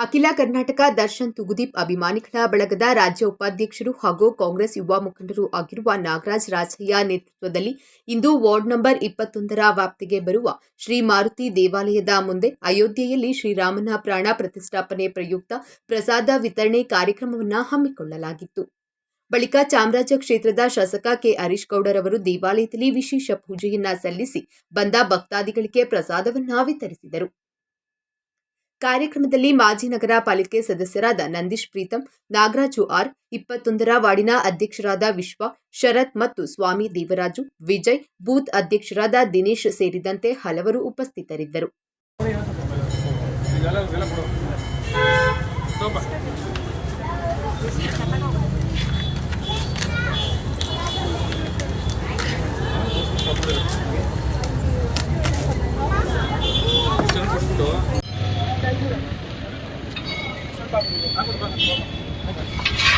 ಅಖಿಲ ಕರ್ನಾಟಕ ದರ್ಶನ್ ತುಗುದೀಪ್ ಅಭಿಮಾನಿಗಳ ಬಳಗದ ರಾಜ್ಯ ಉಪಾಧ್ಯಕ್ಷರು ಹಾಗೂ ಕಾಂಗ್ರೆಸ್ ಯುವ ಮುಖಂಡರು ಆಗಿರುವ ನಾಗರಾಜ್ ರಾಜಯ್ಯ ನೇತೃತ್ವದಲ್ಲಿ ಇಂದು ವಾರ್ಡ್ ನಂಬರ್ ಇಪ್ಪತ್ತೊಂದರ ವ್ಯಾಪ್ತಿಗೆ ಬರುವ ಶ್ರೀ ಮಾರುತಿ ದೇವಾಲಯದ ಮುಂದೆ ಅಯೋಧ್ಯೆಯಲ್ಲಿ ಶ್ರೀರಾಮನ ಪ್ರಾಣ ಪ್ರತಿಷ್ಠಾಪನೆ ಪ್ರಯುಕ್ತ ಪ್ರಸಾದ ವಿತರಣೆ ಕಾರ್ಯಕ್ರಮವನ್ನು ಹಮ್ಮಿಕೊಳ್ಳಲಾಗಿತ್ತು. ಬಳಿಕ ಚಾಮರಾಜ ಕ್ಷೇತ್ರದ ಶಾಸಕ ಕೆ ಹರೀಶ್ ಗೌಡರವರು ದೇವಾಲಯದಲ್ಲಿ ವಿಶೇಷ ಪೂಜೆಯನ್ನ ಸಲ್ಲಿಸಿ ಬಂದ ಭಕ್ತಾದಿಗಳಿಗೆ ಪ್ರಸಾದವನ್ನ ವಿತರಿಸಿದರು. ಕಾರ್ಯಕ್ರಮದಲ್ಲಿ ಮಾಜಿ ನಗರ ಪಾಲಿಕೆ ಸದಸ್ಯರಾದ ನಂದೀಶ್ ಪ್ರೀತಂ, ನಾಗರಾಜು ಆರ್, ಇಪ್ಪತ್ತೊಂದರ ವಾರ್ಡಿನ ಅಧ್ಯಕ್ಷರಾದ ವಿಶ್ವ, ಶರತ್ ಮತ್ತು ಸ್ವಾಮಿ ದೇವರಾಜು, ವಿಜಯ್, ಬೂತ್ ಅಧ್ಯಕ್ಷರಾದ ದಿನೇಶ್ ಸೇರಿದಂತೆ ಹಲವರು ಉಪಸ್ಥಿತರಿದ್ದರು. 到底还会不会很多